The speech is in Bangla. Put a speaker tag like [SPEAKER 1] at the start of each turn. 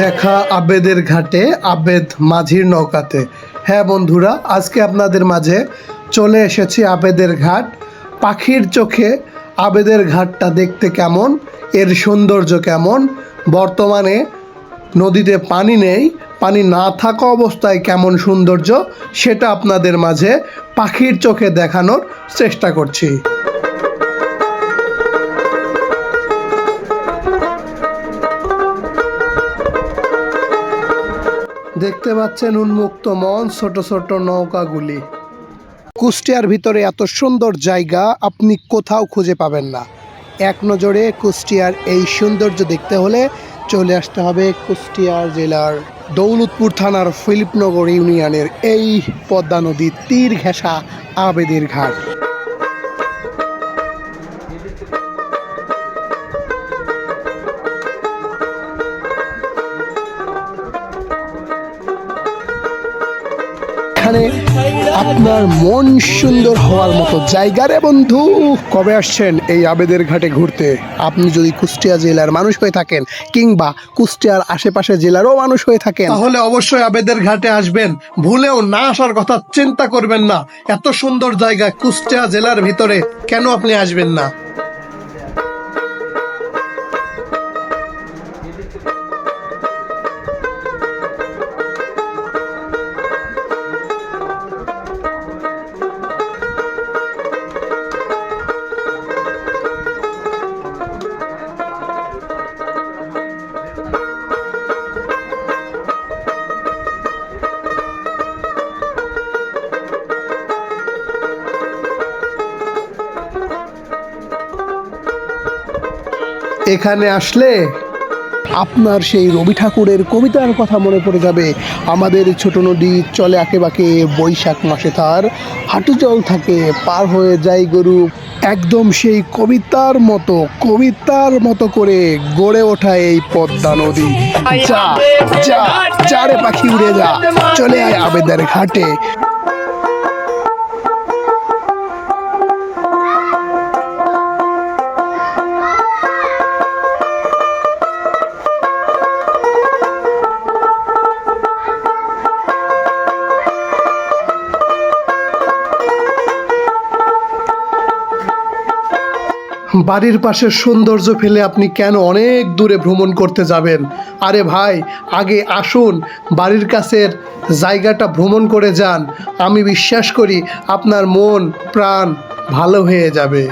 [SPEAKER 1] দেখা আবেদের ঘাটে, আবেদ মাঝির নৌকাতে। হ্যাঁ বন্ধুরা, আজকে আপনাদের মাঝে চলে এসেছি আবেদের ঘাট। পাখির চোখে আবেদের ঘাটটা দেখতে কেমন, এর সৌন্দর্য কেমন, বর্তমানে নদীতে পানি নেই, পানি না থাকা অবস্থায় কেমন সৌন্দর্য, সেটা আপনাদের মাঝে পাখির চোখে দেখানোর চেষ্টা করছি। দেখতে পাচ্ছেন উন্মুক্ত মন ছোট ছোট নৌকাগুলি। কুষ্টিয়ার ভিতরে এত সুন্দর জায়গা, আপনি কোথাও খুঁজে পাবেন না। এক নজরে কুষ্টিয়ার এই সৌন্দর্য দেখতে হলে চলে আসতে হবে কুষ্টিয়ার জেলার দৌলতপুর থানার ফিলিপনগর ইউনিয়নের এই পদ্মা নদীর তীর ঘেঁষা আবেদের ঘাট। এখানে আপনার মন সুন্দর হওয়ার মতো জায়গা রে বন্ধু। কবে আসছেন এই আবেদের ঘাটে ঘুরতে? আপনি যদি কুষ্টিয়া জেলার মানুষ হয়ে থাকেন কিংবা কুষ্টিয়ার আশেপাশে জেলারও মানুষ হয়ে থাকেন, তাহলে অবশ্যই আবেদের ঘাটে আসবেন। ভুলেও না আসার কথা চিন্তা করবেন না। এত সুন্দর জায়গা কুষ্টিয়া জেলার ভিতরে কেন আপনি আসবেন না? এখানে আসলে আপনার সেই রবি ঠাকুরের কবিতার কথা মনে পড়ে যাবে। আমাদের ছোট নদী চলে আঁকে বাঁকে, বৈশাখ মাসে তার হাঁটু জল থাকে, পার হয়ে যায় গরু। একদম সেই কবিতার মতো কবিতার মতো করে গড়ে ওঠা এই পদ্মা নদী। যা যা চারে পাখি উড়ে যা, চলে আয় আবেদের ঘাটে। বাড়ির পাশে সৌন্দর্য ফেলে আপনি কেন অনেক দূরে ভ্রমণ করতে যাবেন? আরে ভাই, আগে আসুন, বাড়ির কাছের জায়গাটা ভ্রমণ করে যান। আমি বিশ্বাস করি আপনার মন, প্রাণ ভালো হয়ে যাবে।